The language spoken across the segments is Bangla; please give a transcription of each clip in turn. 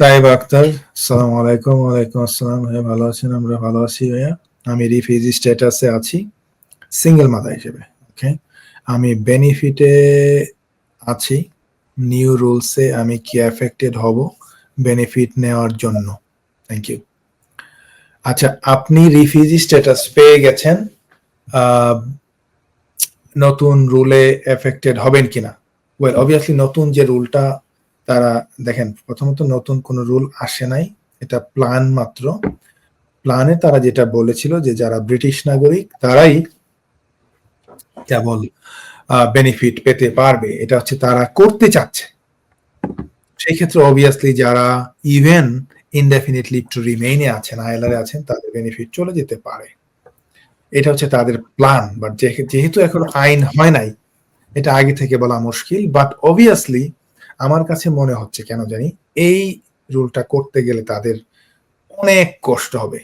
তাইব আক্তার, সালাম আলাইকুম, ওয়ালাইকুম আসসালাম। ভাইয়া ভালো আছেন? আমরা ভালো আছি ভাইয়া। আমি রিফিউজি স্ট্যাটাসে আছি, সিঙ্গেল মাদা হিসেবে ওকে আমি বেনিফিটে আছি নিউ রুলসে আমি কি অ্যাফেক্টেড হব বেনিফিট নেওয়ার জন্য। থ্যাংক ইউ আচ্ছা আপনি রিফিউজি স্ট্যাটাস পেয়ে গেছেন নতুন রুলে এফেক্টেড হবেন কিনা? ওয়েল অবভিয়াসলি নতুন যে রুলটা তারা, দেখেন, প্রথমত নতুন কোনো রুল আসে নাই, এটা প্ল্যান মাত্র। প্ল্যানে তারা যেটা বলেছিল যে যারা ব্রিটিশ নাগরিক, তারাই কেবল বেনিফিট পেতে পারবে, এটা হচ্ছে তারা করতে চাচ্ছে। সেই ক্ষেত্রে অবভিয়াসলি যারা ইভেন ইনডেফিনিটলি টু রিমেইনে আছেন আইএলআর আছেন, তাদের বেনিফিট চলে যেতে পারে। এটা হচ্ছে তাদের প্ল্যান বাট যেহেতু এখন আইন হয় নাই, এটা আগে থেকে বলা মুশকিল বাট অবভিয়াসলি আমার কাছে মনে হচ্ছে কেন জানি এই রুলটা করতে গেলে তাদের অনেক কষ্ট হবে।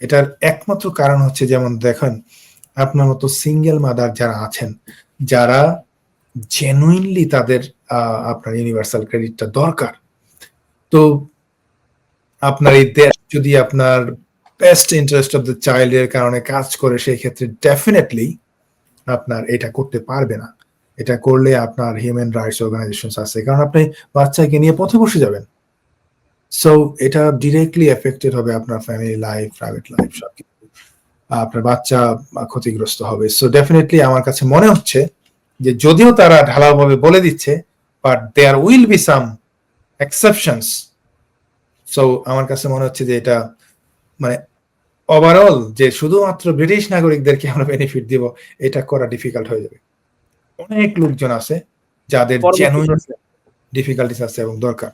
এটার একমাত্র কারণ হচ্ছে যেমন দেখেন, আপনার মতো সিঙ্গেল মাদার যারা আছেন, যারা জেনুইনলি তাদের আপনার ইউনিভার্সাল ক্রেডিটটা দরকার। তো আপনার এই দেশ যদি আপনার best interest of the child এর কারণে কাজ করে, সেই ক্ষেত্রে ডেফিনেটলি আপনার এটা করতে পারবে না। এটা করলে আপনার হিউম্যান রাইটস অর্গানাইজেশন আছে। কারণ আপনি বাচ্চাকে নিয়ে পথে বসে যাবেন। সো এটা ডিরেক্টলি এফেক্টেড হবে আপনার ফ্যামিলি লাইফ প্রাইভেট লাইফ সব আপনার বাচ্চা ক্ষতিগ্রস্ত হবে। সো ডেফিনেটলি আমার কাছে মনে হচ্ছে যে যদিও তারা ঢালাওভাবে বলে দিচ্ছে but there will be some exceptions so আমার কাছে মনে হচ্ছে যে এটা মানে ওভারঅল যে শুধুমাত্র ব্রিটিশ নাগরিকদেরকে আমরা বেনিফিট দিব, এটা করা ডিফিকাল্ট হয়ে যাবে। অনেক লোকজন আছে যাদের জেনুইন ডিফিকাল্টিস আছে এবং দরকার।